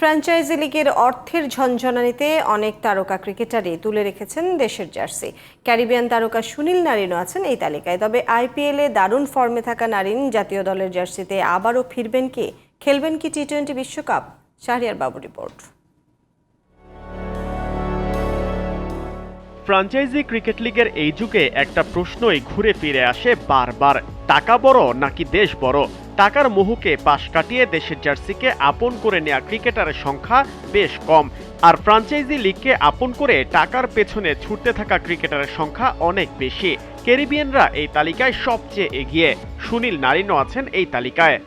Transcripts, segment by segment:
Franchise লিগের অর্থের ঝঞ্ঝনানিতে অনেক তারকা ক্রিকেটারই তুলে রেখেছেন দেশের জার্সি। ক্যারিবিয়ান তারকা সুনীল নারিনও আছেন এই তালিকায়। তবে আইপিএলে দারুণ ফর্মে থাকা নারিন জাতীয় দলের জার্সিতে আবারও ফিরবেন কি? খেলবেন কি টি টোয়েন্টি বিশ্বকাপ? শাহরিয়ার বাবু রিপোর্ট। ফ্রাঞ্চাইজি ক্রিকেট লিগের এই যুগে একটা প্রশ্নই ঘুরে ফিরে আসে বারবার। টাকা বড় নাকি দেশ বড়? টাকার মোহকে পাশ কাটিয়ে দেশের জার্সিকে আপন করে নেওয়া ক্রিকেটারের সংখ্যা বেশ কম। আর ফ্রাঞ্চাইজি লিগকে আপন করে টাকার পেছনে ছুটতে থাকা ক্রিকেটারের সংখ্যা অনেক বেশি। ক্যারিবিয়ানরা এই তালিকায় সবচেয়ে এগিয়ে। সুনীল নারিনও আছেন এই তালিকায়।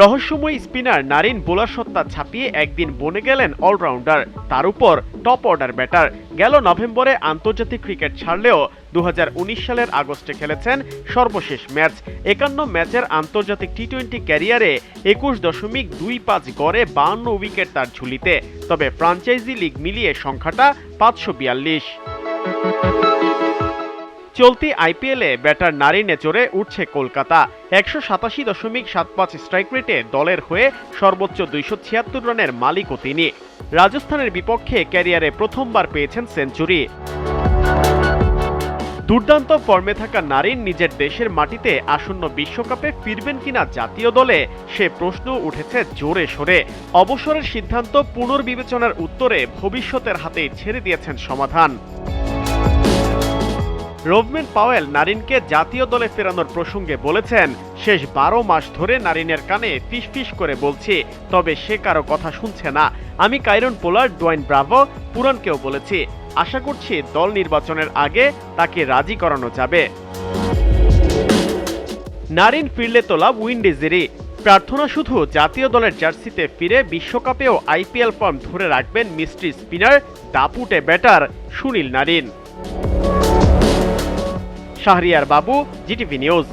রহস্যময় স্পিনার নারিন বোলার সত্তা ছাপিয়ে একদিন বনে গেলেন অলরাউন্ডার। তার উপর টপ অর্ডার ব্যাটার। গেল নভেম্বরে আন্তর্জাতিক ক্রিকেট ছাড়লেও দু হাজার উনিশ সালের আগস্টে খেলেছেন সর্বশেষ ম্যাচ। একান্ন ম্যাচের আন্তর্জাতিক টি টোয়েন্টি ক্যারিয়ারে একুশ দশমিক দুই পাঁচ গড়ে বান্ন উইকেট তার ঝুলিতে। তবে ফ্রাঞ্চাইজি লিগ মিলিয়ে সংখ্যাটা পাঁচশো বিয়াল্লিশ। চলতি আইপিএলে ব্যাটার নারিনে চড়ে উঠছে কলকাতা। একশো সাতাশি দশমিক সাত পাঁচ স্ট্রাইক রেটে দলের হয়ে সর্বোচ্চ দুইশো ছিয়াত্তর রানের মালিকও তিনি। রাজস্থানের বিপক্ষে ক্যারিয়ারে প্রথমবার পেয়েছেন সেঞ্চুরি। দুর্দান্ত ফর্মে থাকা নারিন নিজের দেশের মাটিতে আসন্ন বিশ্বকাপে ফিরবেন কিনা জাতীয় দলে, সে প্রশ্ন উঠেছে জোরে সোরে। অবসরের সিদ্ধান্ত পুনর্বিবেচনার উত্তরে ভবিষ্যতের হাতেই ছেড়ে দিয়েছেন সমাধান। রোভমেন পাওয়েল নারিনকে জাতীয় দলে ফেরানোর প্রসঙ্গে বলেছেন, শেষ বারো মাস ধরে নারিনের কানে ফিস করে বলছি, তবে সে কারও কথা শুনছে না। আমি কাইরন পোলার ডোয়াইন ব্রাভো, পুরানকেও বলেছি। আশা করছি দল নির্বাচনের আগে তাকে রাজি করানো যাবে। নারিন ফিরলে তোলা উইন্ডিজেরই। প্রার্থনা শুধু জাতীয় দলের জার্সিতে ফিরে বিশ্বকাপেও আইপিএল ফর্ম ধরে রাখবেন mystery spinner, দাপুটে batter Sunil Narine. Shahriar Babu GTV news.